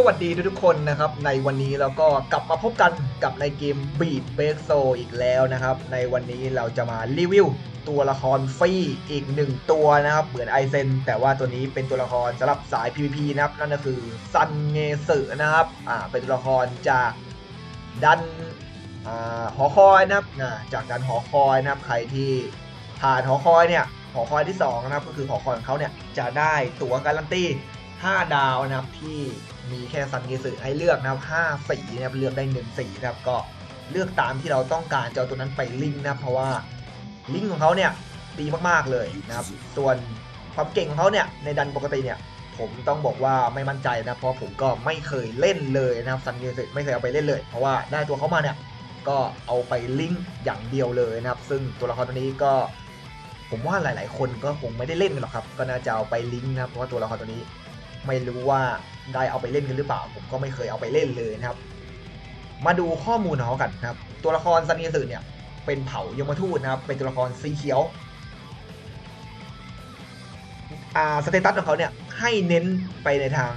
สวัสดีทุกๆคนนะครับ ในวันนี้เราก็กลับมาพบกันกับในเกม Beat b a s o อีกแล้วนะครับ ในวันนี้เราจะมารีวิวตัวละครฟรีอีกหนึ่งตัวนะครับ เหมือนไอเซนแต่ว่าตัวนี้เป็นตัวละครสำหรับสาย PVP นะครับ นั่นก็คือซันเงสึนะครับอ่าเป็นตัวละครจากดันอ่าหอคอยนะครับอ่าจากดันหอคอยนะครับใครที่ผ่านหอคอยเนี่ยหอคอยที่สองนะครับก็คือหอคอยของเขาเนี่ยจะได้ตั๋วการันตี 5 ดาวนะครับที่มีแค่ซันเกสึให้เลือกนะครับ5สีนะครับเลือกได้1สีนะครับก็เลือกตามที่เราต้องการจะเอาตัวนั้นไปลิงก์นะครับเพราะว่าลิงก์ของเขาเนี่ยดีมากๆเลยนะครับส่วนความเก่งของเขาเนี่ยในดันปกติเนี่ยผมต้องบอกว่าไม่มั่นใจนะเพราะผมก็ไม่เคยเล่นเลยนะครับซันเกสึไม่เคยเอาไปเล่นเลย เพราะว่าได้ตัวเขามาเนี่ยก็เอาไปลิงก์อย่างเดียวเลยนะครับ ซึ่งตัวละครตัวนี้ก็ผมว่าหลาย ๆ คนก็คงไม่ได้เล่นหรอกครับ ก็น่าจะเอาไปลิงก์นะครับเพราะว่าตัวละครตัวนี้ ไม่รู้ว่าได้เอาไปเล่นกันหรือเปล่า ผมก็ไม่เคยเอาไปเล่นเลยนะครับ มาดูข้อมูลของเขากันนะครับ ตัวละครซันเนียสึเนี่ย เป็นเผ่ายมทูตนะครับ เป็นตัวละครสีเขียวอ่าสเตตัสของเขาเนี่ยให้เน้นไปในทาง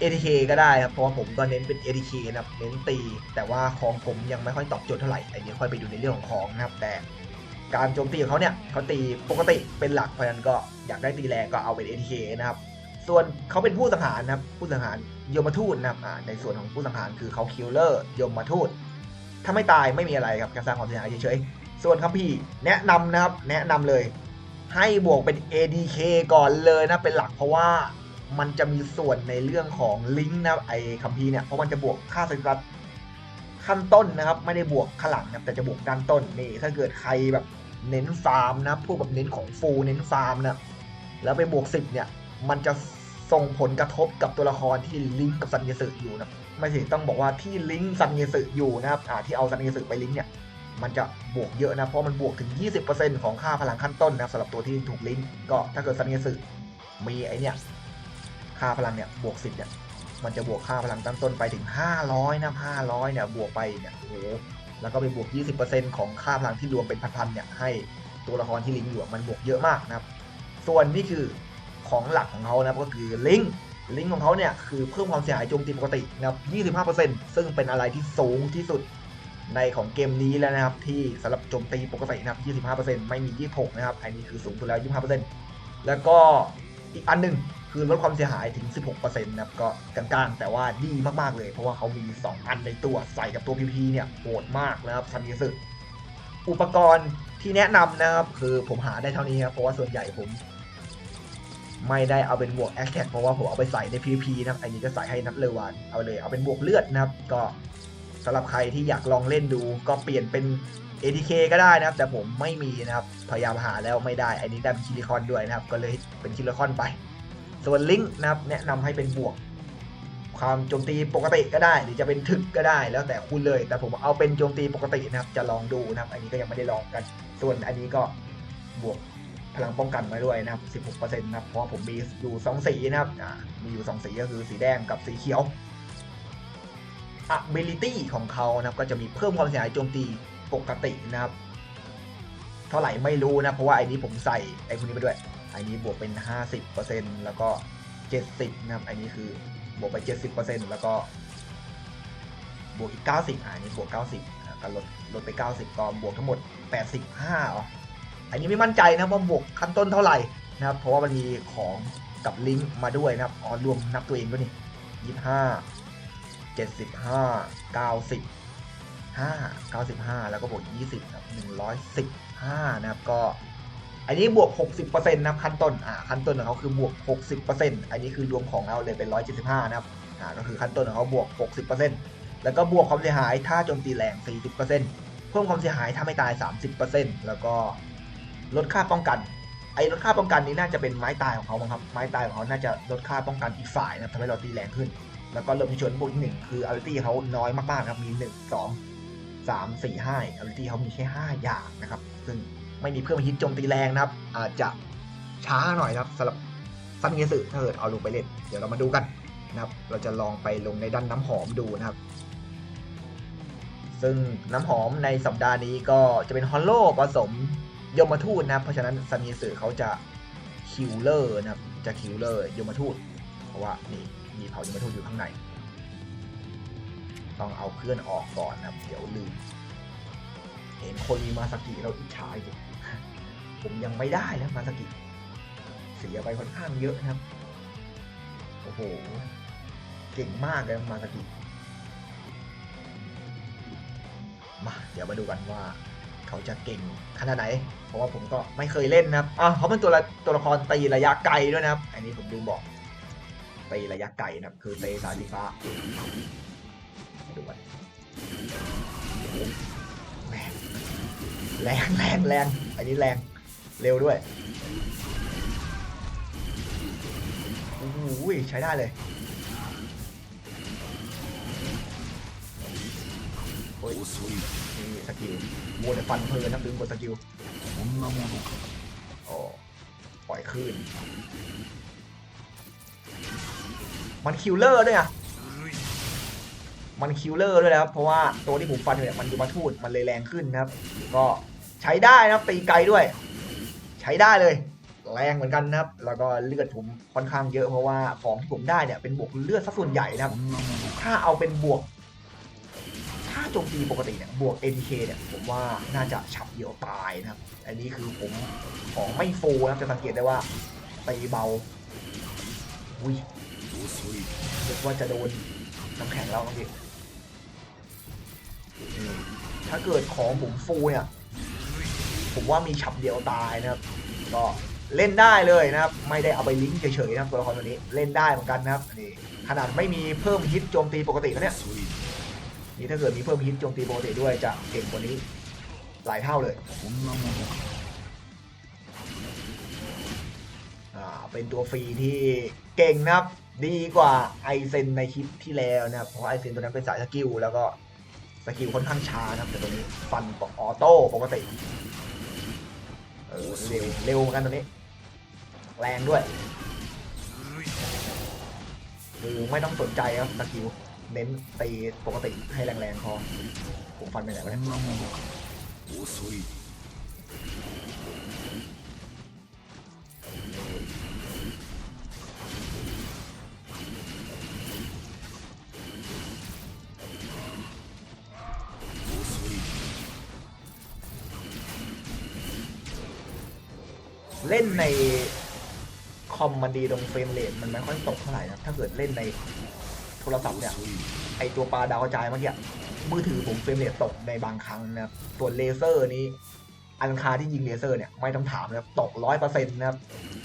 ATK ก็ได้ครับ เพราะว่าผมก็เน้นเป็น ATK นะครับ เน้นตี แต่ว่าของผมยังไม่ค่อยตอบโจทย์เท่าไหร่ไอ้นี้ค่อยไปดูในเรื่องของของนะครับ แต่การโจมตีของเขาเนี่ยเขาตีปกติเป็นหลัก เพราะฉะนั้นก็อยากได้ตีแรงก็เอาเป็น ATK นะครับ ส่วนเขาเป็นผู้สังหารนะครับผู้สังหารโยมทูตนะครับในส่วนของผู้สังหารคือเขาคิลเลอร์โยมทูตถ้าไม่ตายไม่มีอะไรครับแค่สร้างความเสียหายเฉยๆส่วนคัมภีร์แนะนำนะครับ แนะนำเลย ให้บวกเป็น ADK ก่อนเลยนะเป็นหลักเพราะว่ามันจะมีส่วนในเรื่องของลิงก์นะไอ้คัมภีร์เนี่ยเพราะมันจะบวกค่าสกัดขั้นต้นนะครับ ไม่ได้บวกข้างหลังนะแต่จะบวกด้านต้นนี่ถ้าเกิดใครแบบเน้นฟาร์มนะพวกแบบเน้นของฟูลเน้นฟาร์มนะแล้วไปบวก10เนี่ย มันจะส่งผลกระทบกับตัวละครที่ลิงก์กับซันเยสึอยู่นะไม่ใช่ต้องบอกว่าที่ลิงก์ซันเยสึอยู่นะครับอ่าที่เอาซันเยสึไปลิงก์เนี่ยมันจะบวกเยอะนะเพราะมันบวกถึง 20%ของค่าพลังขั้นต้นนะสำหรับตัวที่ถูกลิงก์ก็ถ้าเกิดซันเยสึมีไอเนี่ยค่าพลังเนี่ยบวก 10เนี่ยมันจะบวกค่าพลังตั้งต้นไปถึง 500นะ500เนี่ยบวกไปเนี่ยโอ้โหแล้วก็ไปบวก 20%ของค่าพลังที่รวมเป็นพันๆเนี่ยให้ตัวละครที่ลิงก์อยู่มันบวกเยอะมากนะครับ ส่วนนี่คือ ของหลักของเขานะครับก็คือลิงก์ลิงก์ของเขาเนี่ยคือเพิ่มความเสียหายโจมตีปกตินะครับ25%ซึ่งเป็นอะไรที่สูงที่สุดในของเกมนี้แล้วนะครับ ที่สำหรับโจมตีปกตินะครับ25%ไม่มี 26 นะครับ อันนี้คือสูงสุดแล้ว 25%แล้วก็อีกอันหนึ่งคือลดความเสียหายถึง 16%นะครับก็กลางๆ แต่ว่าดีมากๆเลย เพราะว่าเขามี 2 อันในตัวใส่กับตัว PP เนี่ยโหดมากนะครับซันยิสึอุปกรณ์ที่แนะนำนะครับ คือผมหาได้เท่านี้ครับเพราะว่าส่วนใหญ่ผม ไม่ได้เอาเป็นบวกแอคแท็กเพราะว่าผมเอาไปใส่ใน PVP นะครับอันนี้ก็ใส่ให้นับเลวานเอาเลยเอาเป็นบวกเลือดนะครับ ก็สำหรับใครที่อยากลองเล่นดู ก็เปลี่ยนเป็น ATK ก็ได้นะครับ แต่ผมไม่มีนะครับพยายามหาแล้วไม่ได้ อันนี้ได้เป็นคิริคอนด้วยนะครับ ก็เลยเป็นคิริคอนไป ส่วนลิงก์นะครับแนะนำให้เป็นบวก ความโจมตีปกติก็ได้ หรือจะเป็นถึกก็ได้แล้วแต่คุณเลย แต่ผมเอาเป็นโจมตีปกตินะครับ จะลองดูนะครับ อันนี้ก็ยังไม่ได้ลองกัน ส่วนอันนี้ก็บวก พลังป้องกันไว้ด้วยนะครับ 16%นะครับ เพราะว่าผมมีอยู่2สีนะครับ มีอยู่2สีก็คือสีแดงกับสีเขียว ability ของเขานะครับ ก็จะมีเพิ่มความเสียหายโจมตีปกตินะครับ เท่าไหร่ไม่รู้นะ เพราะว่าไอ้นี้ผมใส่ไอ้พวกนี้ไปด้วย ไอ้นี้บวกเป็น 50%แล้วก็ 70 นะครับ ไอ้นี้คือบวกไป 70%แล้วก็บวกอีก 90อ่าอันนี้บวก 90ก็ลดลดไป 90ก็บวกทั้งหมด 85อ๋อ อันนี้ไม่มั่นใจนะว่าบวกขั้นต้นเท่าไหร่นะครับ เพราะว่ามันมีของกับลิงก์มาด้วยนะครับอ๋อรวมนับตัวเองด้วยนี่ยี่ห้าเจ็ดสิบห้าเก้าสิบห้าเก้าสิบห้าแล้วก็บวกยี่สิบหนึ่งร้อยสิบห้านะครับก็ อันนี้บวกหกสิบเปอร์เซ็นต์นะครับขั้นต้นอ่าขั้นต้นของเขาคือบวกหกสิบเปอร์เซ็นต์อันนี้คือรวมของเราเลยเป็นร้อยเจ็ดสิบห้านะครับอ่าก็คือขั้นต้นของเขาบวกหกสิบเปอร์เซ็นต์แล้วก็บวกความเสียหายถ้าโจมตีแรงสี่สิบเปอร์เซ็นต์เพิ่มความเสียหายถ้าไม่ตายสามสิบเปอร์เซ็นต์แล้วก็ ลดค่าป้องกัน ไอ้ลดค่าป้องกันนี้น่าจะเป็นไม้ตายของเขาครับ ไม้ตายของเขาน่าจะลดค่าป้องกันอีกฝ่ายนะทำให้เราตีแรงขึ้น แล้วก็เริ่มที่ชนบวกอีกหนึ่งคืออาริตี้เขาน้อยมากๆครับ มีหนึ่งสองสามสี่ห้าอาริตี้เขามีแค่ห้าอย่างนะครับ ซึ่งไม่มีเพิ่อนมาฮิตโจมตีแรงนะครับ อาจจะช้าหน่อยนะครับสำหรับซันเงสึถ้าเกิดเอาลงไปเล่น เดี๋ยวเรามาดูกันนะครับ เราจะลองไปลงในด้านน้ำหอมดูนะครับ ซึ่งน้ำหอมในสัปดาห์นี้ก็จะเป็นฮอลโลผสม ยมทูตนะครับเพราะฉะนั้นซันเงสึเขาจะคิวเลอร์นะครับจะคิวเลอร์ยมทูตเพราะว่านี่มีเผ่ายมทูตอยู่ข้างใน ต้องเอาเพื่อนออกก่อนนะครับเดี๋ยวลืมเห็นคนมีมาสกิเราอิจฉาอยู่ผมยังไม่ได้นะมาสกิเสียไปค่อนข้างเยอะนะครับโอ้โหเก่งมากเลยมาสกิมาเดี๋ยวมาดูกันว่า เขาจะเก่งขนาดไหน เพราะว่าผมก็ไม่เคยเล่นนะครับอะเขาเป็นตัวละตัวละครตีระยะไกลด้วยนะครับ อันนี้ผมลืมบอกตีระยะไกลนะครับ คือเตะสายสีฟ้าดูกันแรงแรงแรงแรงอันนี้แรงเร็วด้วยโอ้โหใช้ได้เลย โอ้ยสกิลวัวแต่ฟันเพลินนะดึงกดสกิลโอ้ปล่อยคืนมันคิลเลอร์ด้วยอะมันคิลเลอร์ด้วยแล้วเพราะว่าตัวที่ผมฟันเนี่ยมันยูมาทูดมันเลยแรงขึ้นนะครับ ก็ใช้ได้นะตีไกลด้วย ใช้ได้เลย แรงเหมือนกันนะครับ แล้วก็เลือดผมค่อนข้างเยอะเพราะว่าของที่ผมได้เนี่ยเป็นบวกเลือดสัดส่วนใหญ่นะครับ ถ้าเอาเป็นบวก โจมตีปกติเนี่ยบวก ATK เนี่ยผมว่าน่าจะฉับเดียวตายนะครับ อันนี้คือผมของไม่โฟนะจะสังเกตได้ว่าตีเบาอุ้ยคิดว่าจะโดนน้ำแข็งแล้วครับพี่ถ้าเกิดของผมฟูเนี่ยผมว่ามีฉับเดียวตายนะครับ ก็เล่นได้เลยนะครับ ไม่ได้เอาไปลิงก์เฉยๆนะตัวละครตัวนี้เล่นได้เหมือนกันนะครับนี่ขนาดไม่มีเพิ่มฮิตโจมตีปกติแล้วเนี่ย นี่ถ้าเกิดมีเพิ่มฮิตโจมตีโบเตด้วยจะเก่งกว่านี้ หลายเท่าเลยเป็นตัวฟรีที่เก่งนะครับ ดีกว่าไอเซนในคลิปที่แล้วนะเพราะไอเซนตัวนั้นเป็นสายสกิลแล้วก็สกิลค่อนข้างช้านะครับแต่ตัวนี้ฟันออโต้ปกติเร็วเร็วกันตัวนี้ แรงด้วยคือไม่ต้องสนใจครับสกิล เน้นตีปกติให้แรงๆพอผมฟันไปไหนวะเนี่ยเล่นในคอมมันดีตรงเฟรมเรทมันไม่ค่อยตกเท่าไหร่นะถ้าเกิดเล่นใน โทรศัพท์เนี่ยไอตัวปลาดาวกระจายมื่อกี้มือถือผมเฟรมเรทตกในบางครั้งนะตัวเลเซอร์นี้ อันคาที่ยิงเลเซอร์เนี่ยไม่ต้องถามนะตกร้อยเปอร์เซ็นต์นะ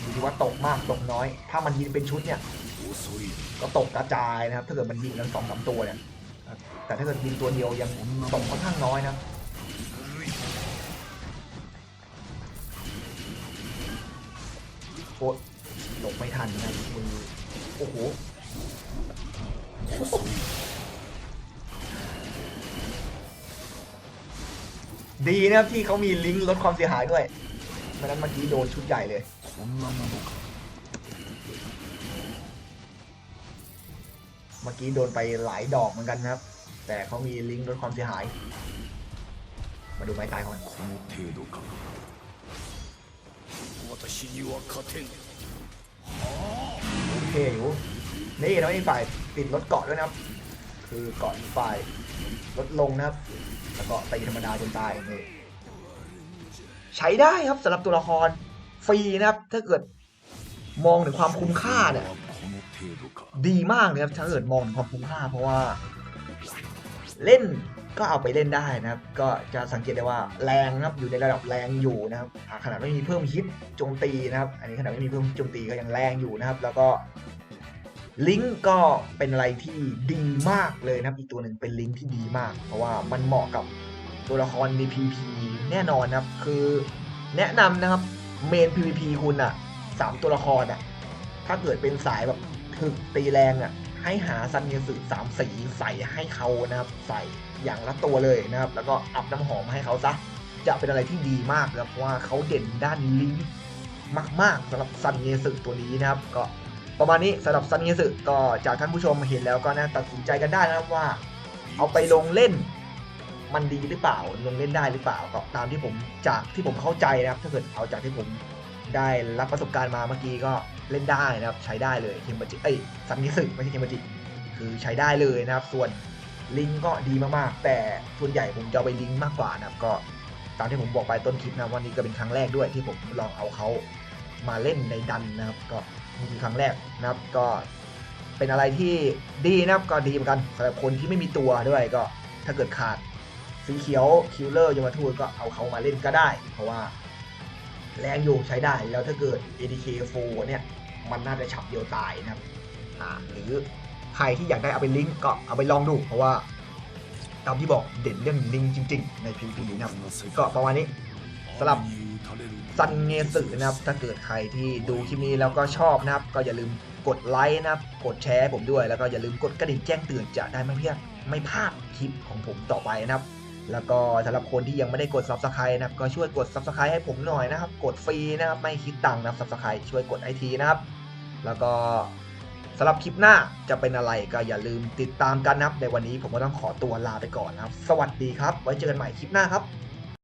อยู่ที่ว่าตกมากตกน้อย ถ้ามันยิงเป็นชุดเนี่ยก็ตกกระจายนะครับ ถ้าเกิดมันยิงกันสองสามตัวเนี่ยแต่ถ้าเกิดยิงตัวเดียวยังตกค่อนข้างน้อยนะโคตรหลบไม่ทันนะมือโอ้โห ดีนะครับที่เขามีลิงก์ลดความเสียหายด้วยไม่งั้นเมื่อกี้โดนชุดใหญ่เลย เมื่อกี้โดนไปหลายดอกเหมือนกันนะครับ แต่เขามีลิงก์ลดความเสียหาย มาดูไม้ตายก่องมันโอเคอยู่ นี่นะอีกฝ่ายติดรถเกาะด้วยนะครับ คือเกาะฝ่ายลดลงนะครับแล้วก็ตีธรรมดาจนตายนี่ใช้ได้ครับสำหรับตัวละครฟรีนะครับ ถ้าเกิดมองถึงความคุ้มค่าเนี่ยดีมากเลยครับถ้าเกิดมองถึงความคุ้มค่า เพราะว่า เล่นก็เอาไปเล่นได้นะครับ ก็จะสังเกตได้ว่าแรงนะครับอยู่ในระดับแรงอยู่นะครับขนาดไม่มีเพิ่มฮิตโจมตีนะครับ อันนี้ขนาดไม่มีเพิ่มโจมตีก็ยังแรงอยู่นะครับ แล้วก็ ลิงก์ก็เป็นอะไรที่ดีมากเลยนะครับ อีกตัวหนึ่งเป็นลิงก์ที่ดีมาก เพราะว่ามันเหมาะกับตัวละครใน PVP แน่นอนนะครับ คือแนะนำนะครับเมน PVP คุณอะสามตัวละครอะถ้าเกิดเป็นสายแบบถึกตีแรงอะให้หาซันเยสึสามสีใส่ให้เขานะครับ ใส่อย่างละตัวเลยนะครับ แล้วก็อัพน้ำหอมให้เขาซะจะเป็นอะไรที่ดีมากนะครับเพราะว่าเขาเด่นด้านลิงก์มากๆสำหรับซันเยสึตัวนี้นะครับก็ ประมาณนี้สำหรับซันเยสึก็จากท่านผู้ชมเห็นแล้วก็นะตัดสินใจกันได้นะครับว่า เอาไปลงเล่นมันดีหรือเปล่าลงเล่นได้หรือเปล่าก็ตามที่ผมจากที่ผมเข้าใจนะครับ ถ้าเกิดเอาจากที่ผมได้รับประสบการณ์มาเมื่อกี้ก็เล่นได้นะครับ ใช้ได้เลยเคมบัจิเอ้ยซันนิสึไม่ใช่เคมบัจิคือใช้ได้เลยนะครับ ส่วนลิงก์ก็ดีมากๆ แต่ส่วนใหญ่ผมจะไปลิงก์มากกว่านะครับก็ตามที่ผมบอกไปต้นคลิปนะวันนี้ก็เป็นครั้งแรกด้วยที่ผมลองเอาเขามาเล่นในดันนะครับก็ นี่คือครั้งแรกนะครับก็เป็นอะไรที่ดีนะครับก็ดีเหมือนกันสำหรับคนที่ไม่มีตัวด้วยก็ถ้าเกิดขาดสีเขียวคิลเลอร์ยมทูตก็เอาเขามาเล่นก็ได้ เพราะว่าแรงอยู่ใช้ได้แล้วถ้าเกิด ADK 4 เนี่ยมันน่าจะฉับเดียวตายนะครับอ่าหรือใครที่อยากได้เอาไปลิงก์ก็เอาไปลองดู เพราะว่าตามที่บอกเด่นเรื่องลิงก์จริง ๆ ใน PVP นะครับก็ประมาณนี้สำหรับ ซันเงสึนะครับ ถ้าเกิดใครที่ดูคลิปนี้แล้วก็ชอบนะครับ ก็อย่าลืมกดไลค์นะครับ กดแชร์ผมด้วย แล้วก็อย่าลืมกดกระดิ่งแจ้งเตือนจะได้ไม่เพี้ยนไม่พลาดคลิปของผมต่อไปนะครับ แล้วก็สำหรับคนที่ยังไม่ได้กด subscribe นะครับ ก็ช่วยกด subscribe ให้ผมหน่อยนะครับ กดฟรีนะครับ ไม่คิดตังค์นะครับ subscribe ช่วยกดไอทีนะครับ แล้วก็สำหรับคลิปหน้าจะเป็นอะไรก็อย่าลืมติดตามกันนะครับ ในวันนี้ผมก็ต้องขอตัวลาไปก่อนนะครับ สวัสดีครับ ไว้เจอกันใหม่คลิปหน้าครับ